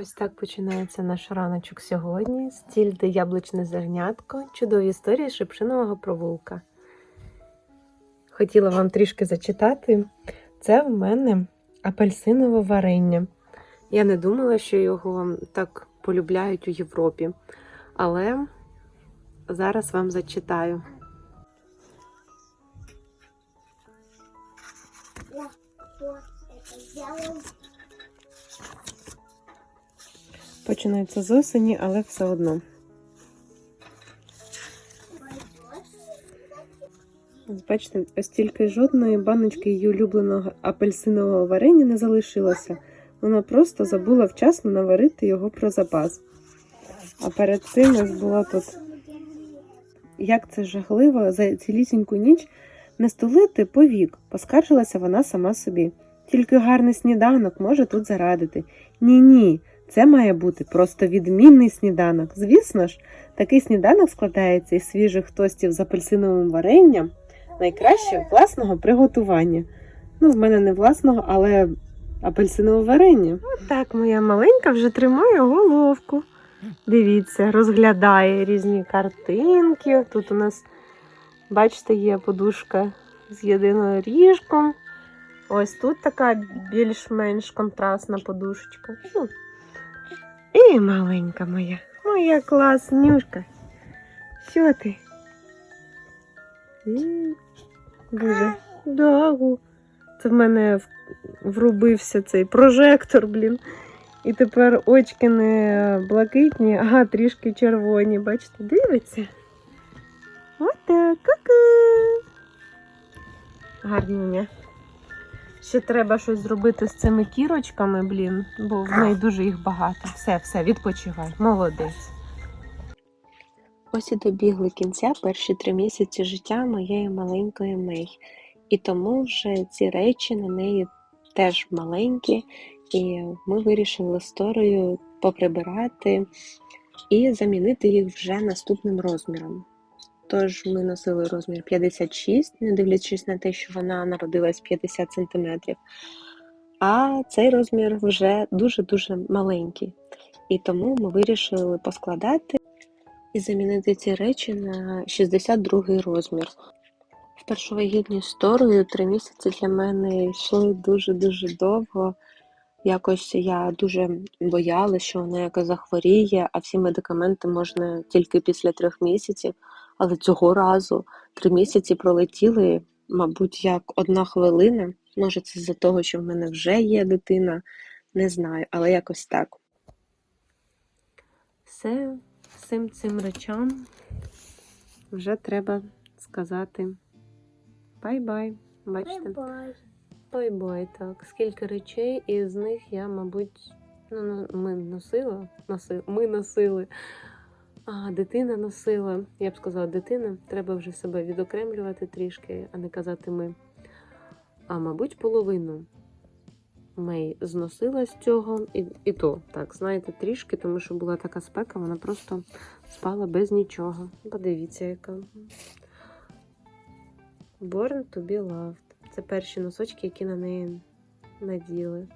Ось так починається наш раночок сьогодні. Стільде яблучне зернятко, чудові історії шипшинового провулка. Хотіла вам трішки зачитати. Це в мене апельсинове варення. Я не думала, що його так полюбляють у Європі. Але зараз вам зачитаю. Я сделал. Починається з осені, але все одно. Бачите, ось тільки жодної баночки її улюбленого апельсинового варення не залишилося. Вона просто забула вчасно наварити його про запас. А перед цим ось була тут. Як це жахливо за цілісіньку ніч не столити повік, поскаржилася вона сама собі. Тільки гарний сніданок може тут зарадити. Ні, ні, це має бути просто відмінний сніданок. Звісно ж, такий сніданок складається із свіжих тостів з апельсиновим варенням, найкраще власного приготування. Ну, в мене не власного, але апельсинове варення. Отак моя маленька вже тримає головку. Дивіться, розглядає різні картинки. Тут у нас, бачите, є подушка з єдиноріжком. Ось тут така більш-менш контрастна подушечка. І маленька моя, моя класнюшка. Що ти? Дуже дагу. Це в мене врубився цей прожектор, блін. І тепер очки не блакитні, а трішки червоні. Бачите, дивиться. Отак, ку-ку. Ще треба щось зробити з цими кірочками, блін, бо в неї дуже їх багато. Все, все, відпочивай. Молодець. Ось і добігли кінця перші три місяці життя моєї маленької Мей. І тому вже ці речі на неї теж маленькі, і ми вирішили з Торою поприбирати і замінити їх вже наступним розміром. Тож ми носили розмір 56, не дивлячись на те, що вона народилась 50 см. А цей розмір вже дуже-дуже маленький. І тому ми вирішили поскладати і замінити ці речі на 62 розмір. Вперше вагітність з три місяці для мене йшли дуже-дуже довго. Якось я дуже боялася, що вона якось захворіє, а всі медикаменти можна тільки після трьох місяців. Але цього разу три місяці пролетіли, мабуть, як одна хвилина. Може, це з-за того, що в мене вже є дитина, не знаю, але якось так. Все всім цим речам вже треба сказати бай-бай. Бачите? Бай-бай. Бай-бай, так. Скільки речей, і з них я, мабуть, ну, ну, ми носила, носи, ми носили. А, дитина носила. Я б сказала, дитина, треба вже себе відокремлювати трішки, а не казати ми. А мабуть, половину Мей зносила з цього, і, і то, так, знаєте, трішки, тому що була така спека, вона просто спала без нічого. Подивіться, яка. Born to be loved. Це перші носочки, які на неї наділи.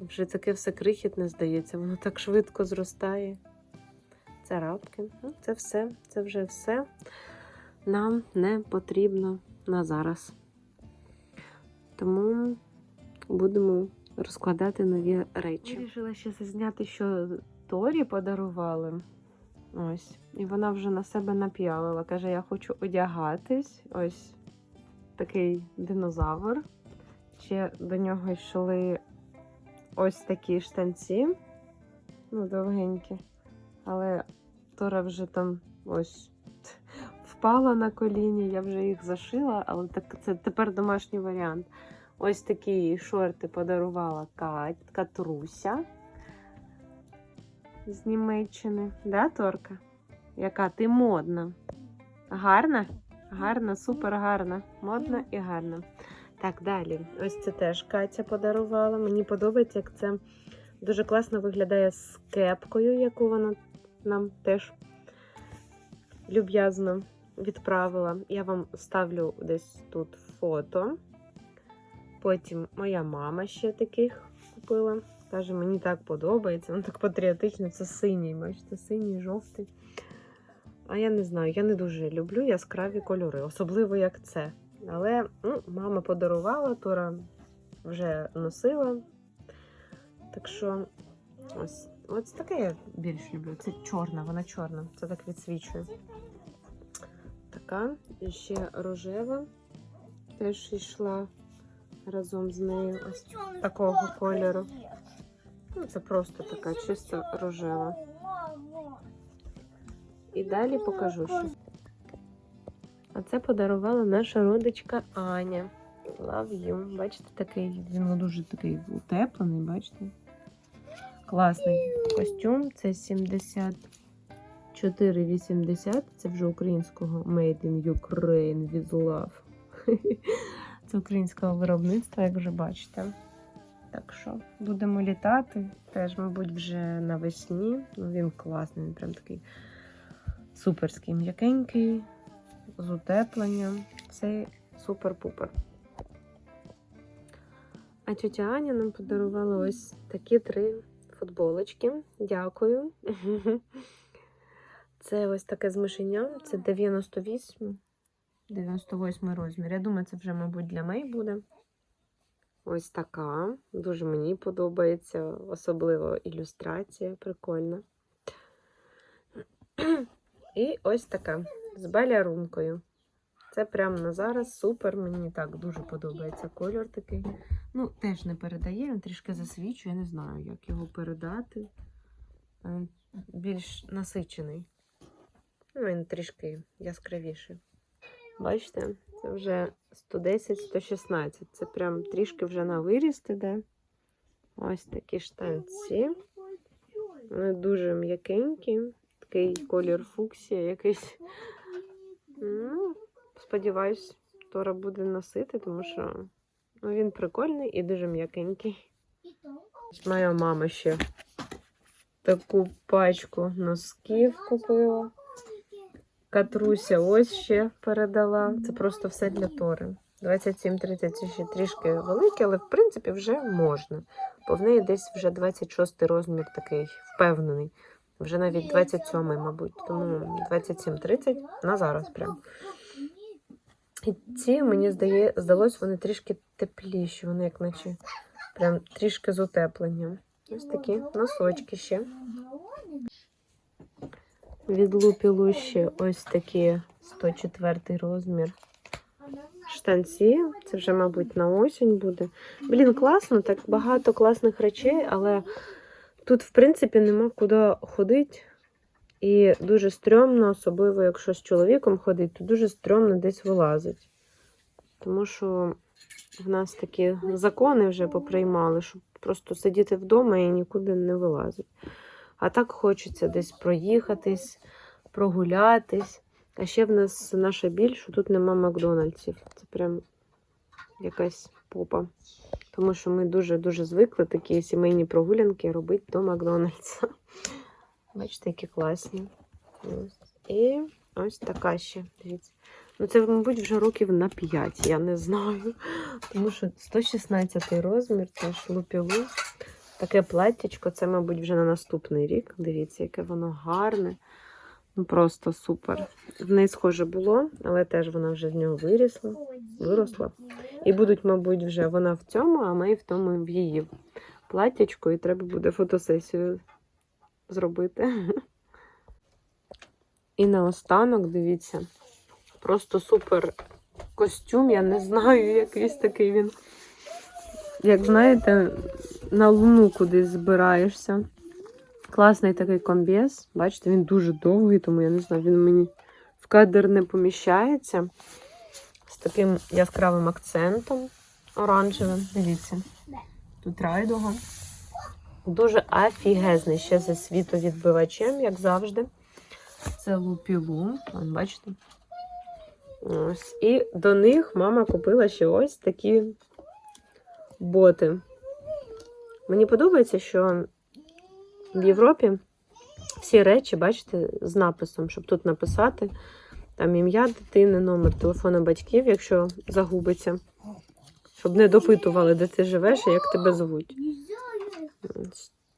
Вже таке все крихітне, здається, воно так швидко зростає. Царапки. Ну, це все, це вже все нам не потрібно на зараз. Тому будемо розкладати нові речі. Вирішила ще зазняти, що Торі подарували. Ось. І вона вже на себе нап'ялила. Каже, я хочу одягатись. Ось такий динозавр. Ще до нього йшли ось такі штанці. Ну, довгенькі. Але Тора вже там ось впала на коліні, я вже їх зашила, але так це тепер домашній варіант. Ось такі шорти подарувала Кать, Катруся з Німеччини. Да, Торка? Яка ти модна? Гарна? Гарна, супер гарна. Модна і гарна. Так, далі. Ось це теж Катя подарувала. Мені подобається, як це дуже класно виглядає з кепкою, яку вона нам теж люб'язно відправила. Я вам ставлю десь тут фото. Потім моя мама ще таких купила. Каже, мені так подобається, він так патріотично, це синій, бачите, синій, жовтий. А я не знаю, я не дуже люблю яскраві кольори, особливо як це. Але ну, мама подарувала, Тора вже носила. Так що ось, ось таке я більш люблю. Це чорна, вона чорна, це так відсвічує. Така, і ще рожева теж йшла разом з нею. Ось такого кольору. Ну, це просто така чисто рожева. І далі покажу що. А це подарувала наша родичка Аня. Love you. Бачите, такий, він дуже такий утеплений, бачите? Класний костюм. Це 74,80. Це вже українського Made in Ukraine with love. Це українського виробництва, як вже бачите. Так що будемо літати. Теж, мабуть, вже навесні. Ну, він класний, він прям такий суперський, м'якенький, з утепленням. Все супер-пупер. А тетя Аня нам подарувала ось такі три футболочки. Дякую. Це ось таке з мишеням. Це 98, 98 розмір. Я думаю, це вже, мабуть, для Мей буде. Ось така. Дуже мені подобається, особливо ілюстрація, прикольна. І ось така з балярункою. Це прямо на зараз супер. Мені так дуже подобається кольор такий. Ну, теж не передає, він трішки засвічує, я не знаю, як його передати. Е, Більш насичений. Ну, він трішки яскравіший. Бачите, це вже 110-116. Це прям трішки вже на виріст іде. Ось такі штанці. Вони дуже м'якенькі. Такий колір фуксія якийсь. Ну, сподіваюсь, Тора буде носити, тому що ну, він прикольний і дуже м'якенький. Моя мама ще таку пачку носків купила. Катруся ось ще передала. Це просто все для Тори. 27-30 це ще трішки велике, але в принципі вже можна. Бо в неї десь вже 26 розмір такий впевнений. Вже навіть 27, мабуть. Тому 27-30 на зараз прям. І ці, мені здає, здалось, вони трішки тепліші, вони як наче прям трішки з утепленням. Ось такі носочки ще. Від лупілу ще ось такі 104 розмір. Штанці, це вже, мабуть, на осінь буде. Блін, класно, так багато класних речей, але тут, в принципі, нема куди ходити. І дуже стрьомно, особливо якщо з чоловіком ходить, то дуже стрьомно десь вилазить. Тому що в нас такі закони вже поприймали, щоб просто сидіти вдома і нікуди не вилазити. А так хочеться десь проїхатись, прогулятись. А ще в нас наша біль, що тут нема Макдональдсів. Це прям якась попа. Тому що ми дуже-дуже звикли такі сімейні прогулянки робити до Макдональдса. Бачите, які класні. Ось. І ось така ще. Дивіться. Ну, це, мабуть, вже років на 5, я не знаю. Тому що 116 розмір, це ж лупілу. Таке платтячко, це, мабуть, вже на наступний рік. Дивіться, яке воно гарне. Ну, просто супер. В неї схоже було, але теж вона вже з нього вирісла, виросла. І будуть, мабуть, вже вона в цьому, а ми в тому в її платтячку, і треба буде фотосесію зробити. І наостанок, дивіться, просто супер костюм, я не знаю, якийсь такий він. Як знаєте, на луну кудись збираєшся. Класний такий комбез. Бачите, він дуже довгий, тому я не знаю, він мені в кадр не поміщається. З таким яскравим акцентом оранжевим. Дивіться. Тут райдуга. Дуже офігезний ще за світовідбивачем, як завжди. Це лупілу. Бачите? Ось. І до них мама купила ще ось такі боти. Мені подобається, що в Європі всі речі, бачите, з написом, щоб тут написати там ім'я дитини, номер телефону батьків, якщо загубиться. Щоб не допитували, де ти живеш і як тебе звуть.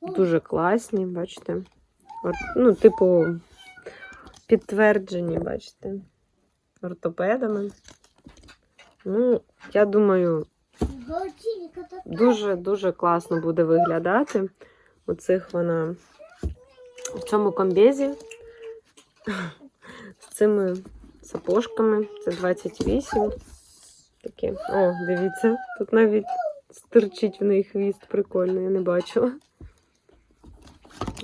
Дуже класні, бачите. От, ну, типу, підтверджені, бачите, ортопедами. Ну, я думаю, дуже-дуже класно буде виглядати. У цих вона в цьому комбезі з цими сапожками. Це 28. Такі. О, дивіться, тут навіть стирчить в неї хвіст, прикольно, я не бачила.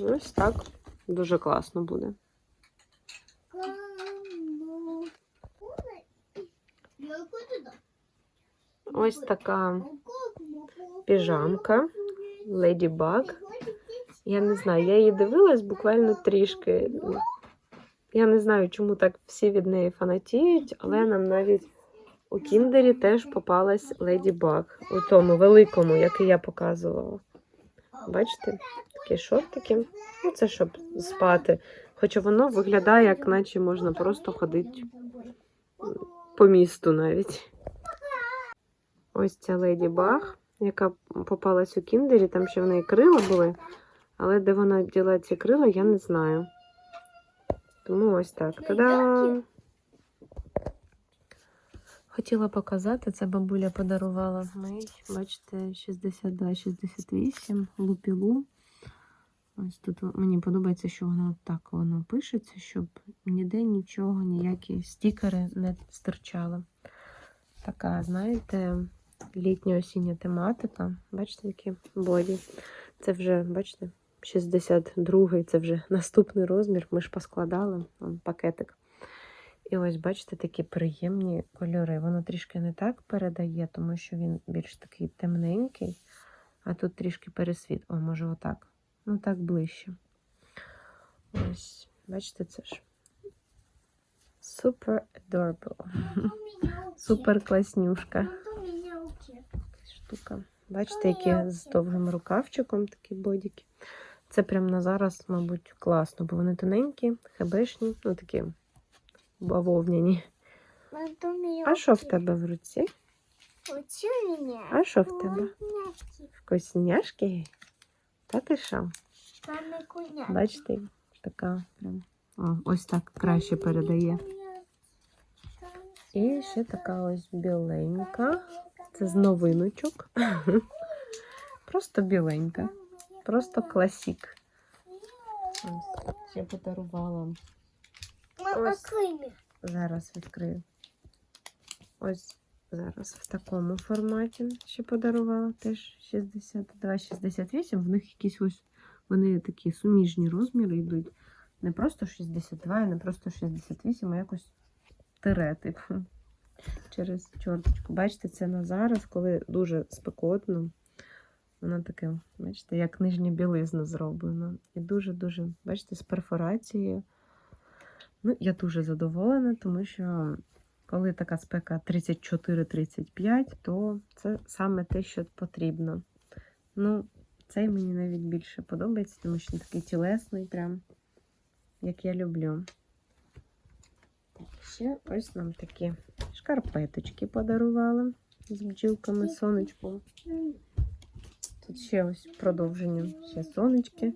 Ось так. Дуже класно буде. Ось така піжамка Lady Bug. Я не знаю, я її дивилась буквально трішки. Я не знаю, чому так всі від неї фанатіють, але нам навіть у Кіндері теж попалась Леді Баг. У тому великому, який я показувала. Бачите, такі шортики. Ну, це щоб спати. Хоча воно виглядає, як наче можна просто ходити по місту навіть. Ось ця Леді Баг, яка попалась у Кіндері, там ще в неї крила були. Але де вона діла ці крила, я не знаю. Тому ось так. Та-дам! Хотіла показати, це бабуля подарувала мені, бачите, 62-68 лупілу. Ось тут мені подобається, що воно так воно пишеться, щоб ніде нічого, ніякі стікери не стирчали. Така, знаєте, літньо-осіння тематика. Бачите, які боді. Це вже, бачите, 62-й, це вже наступний розмір. Ми ж поскладали пакетик. І ось, бачите, такі приємні кольори. Воно трішки не так передає, тому що він більш такий темненький, а тут трішки пересвіт. О, може, отак. Ну, так ближче. Ось, бачите, це ж super adorable. Супер класнюшка штука. Бачите, які з довгим рукавчиком такі бодіки. Це прям на зараз, мабуть, класно, бо вони тоненькі, хебешні, ну такі бавовняні. А що в тебе в руці? А що в тебе? Вкусняшки? Та ти що? Бачите, така прям. О, ось так краще передає. І ще така ось біленька. Це з новиночок. Просто біленька. Просто класік. Ось, ще подарувала. Ось. Зараз відкрию. Ось зараз в такому форматі ще подарувала. Теж 62-68. В них якісь ось вони такі суміжні розміри йдуть. Не просто 62 і не просто 68, а якось тире, типу. Через чорточку. Бачите, це на зараз, коли дуже спекотно. Воно таке, бачите, як нижня білизна зроблено. І дуже-дуже, бачите, з перфорацією. Ну, я дуже задоволена, тому що коли така спека 34-35, то це саме те, що потрібно. Ну, цей мені навіть більше подобається, тому що він такий тілесний, прям, як я люблю. Так, ще ось нам такі шкарпеточки подарували з бджілками сонечком. Тут ще ось продовження, ще сонечки.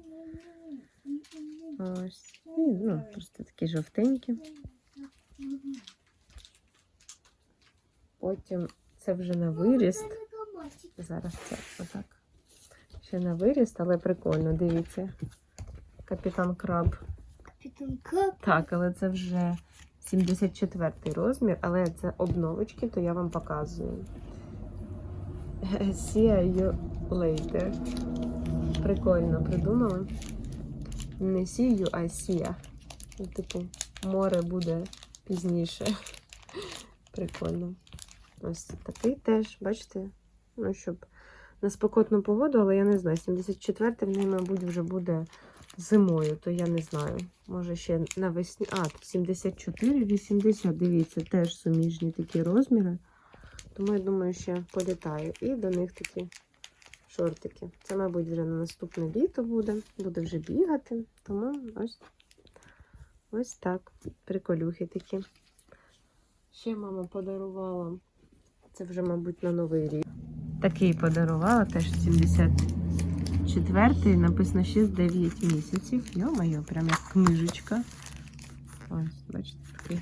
Ось. І, ну, просто такі жовтенькі. Потім це вже на виріст. Зараз це отак. Ще на виріст, але прикольно, дивіться. Капітан Краб. Так, але це вже 74 розмір, але це обновочки, то я вам показую. See you later. Прикольно придумали. Не you, а see. Ну, Типу, море буде пізніше. Прикольно. Ось такий теж, бачите? Ну, щоб на спекотну погоду, але я не знаю. 74 в неї, мабуть, вже буде зимою, то я не знаю. Може ще навесні. А, 74, 80, дивіться, теж суміжні такі розміри. Тому я думаю, ще політаю. І до них такі шортики. Це, мабуть, вже на наступне літо буде. Буде вже бігати. Тому ось, ось так. Приколюхи такі. Ще мама подарувала. Це вже, мабуть, на новий рік. Такий подарувала, теж четвертий, написано 6-9 місяців. Йо-моє, прям як книжечка. Ось, бачите, такий.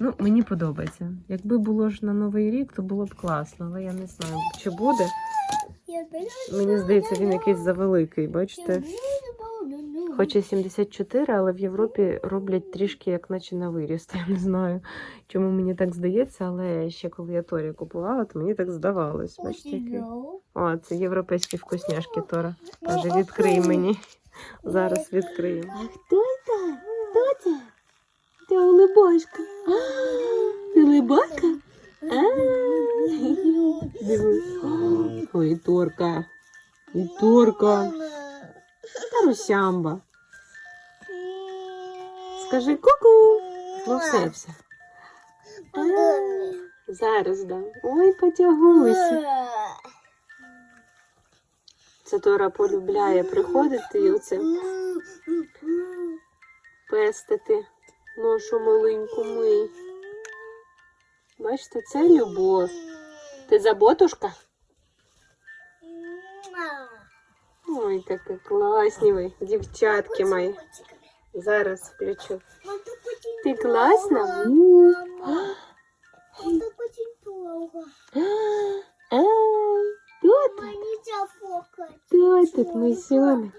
Ну, мені подобається. Якби було ж на Новий рік, то було б класно, але я не знаю, чи буде. Мені здається, він якийсь завеликий, бачите? Хоч і 74, але в Європі роблять трішки як наче на виріст. Я не знаю, чому мені так здається, але ще коли я Торі купувала, то мені так здавалось. Бачите, який? О, це європейські вкусняшки Тора. Каже, відкрий мені. Зараз відкриємо. А хто це? Хто це? Ти улибочка. Ти улибочка? Ой, і Торка. І Торка. Та Русямба. Скажи ку-ку. Ну все, все. Зараз дам. Ой, потягуйся. Це Тора полюбляє приходити і оце пестити нашу маленьку ми. Бачите, це любов. Ти заботушка? Ой, такі класні ви, дівчатки мої. Зараз включу. Ти класна? Тут? Тут тут мой сьомик.